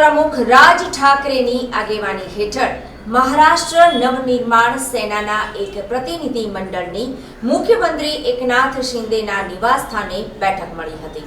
રાજ ઠાકરેની આગેવાની હેઠળ મહારાષ્ટ્ર નવનિર્માણ સેનાના એક પ્રતિનિધિ મંડળની મુખ્યમંત્રી એકનાથ શિંદેના નિવાસસ્થાને બેઠક મળી હતી.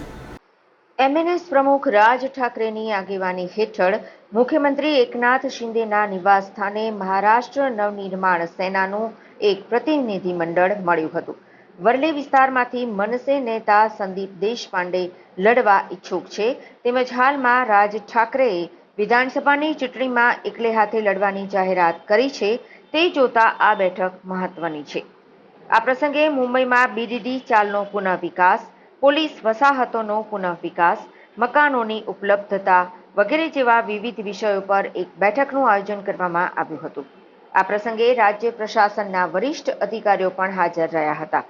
એમએનએસ પ્રમુખ રાજ ઠાકરેની આગેવાની હેઠળ મુખ્યમંત્રી એકનાથ શિંદેના નિવાસસ્થાને મહારાષ્ટ્ર નવનિર્માણ સેનાનું એક પ્રતિનિધિ મંડળ મળ્યું હતું. વરલી વિસ્તારમાંથી મનસે નેતા સંદીપ દેશપાંડે લડવા ઈચ્છુક છે. તેમજ હાલમાં રાજ ઠાકરેએ વિધાનસભાની ચૂંટણીમાં એકલે હાથે લડવાની જાહેરાત કરી છે. તે જોતા આ બેઠક મહત્વની છે. આ પ્રસંગે મુંબઈમાં બીડીડી ચાલનો પુનઃ વિકાસ પોલીસ વસાહતોનો પુનઃ વિકાસ મકાનોની ઉપલબ્ધતા વગેરે જેવા વિવિધ વિષયો પર એક બેઠકનું આયોજન કરવામાં આવ્યું હતું. આ પ્રસંગે રાજ્ય પ્રશાસનના વરિષ્ઠ અધિકારીઓ પણ હાજર રહ્યા હતા.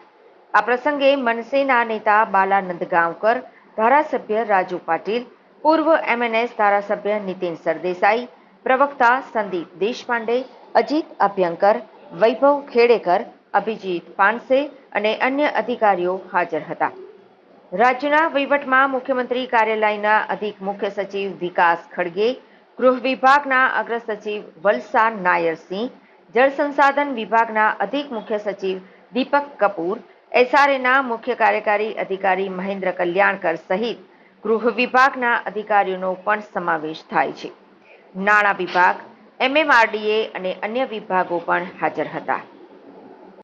આ પ્રસંગે મનસેના નેતા બાલાનંદ ગાંવકર, ધારાસભ્ય રાજુ પાટીલ, પૂર્વ એમએનએસ ધારાસભ્ય નીતિન સરદેસાઈ, પ્રવક્તા સંદીપ દેશપાંડે, અજીત અભ્યંકર, વૈભવ ખેડેકર, અભિજીત પાનસે અને અન્ય અધિકારીઓ હાજર હતા. રાજ્યના વહીવટમાં મુખ્યમંત્રી કાર્યાલયના અધિક મુખ્ય સચિવ વિકાસ ખડગે, ગૃહ વિભાગના અગ્ર સચિવ વલસા નાયરસિંહ, જળ સંસાધન વિભાગના અધિક મુખ્ય સચિવ દીપક કપૂર એસઆરએના મુખ્ય કાર્યકારી અધિકારી મહેન્દ્ર કલ્યાણકર સહિત ગૃહ વિભાગના અધિકારીઓનો પણ સમાવેશ થાય છે. નાણાં વિભાગ એમએમઆરડીએ અને અન્ય વિભાગો પણ હાજર હતા.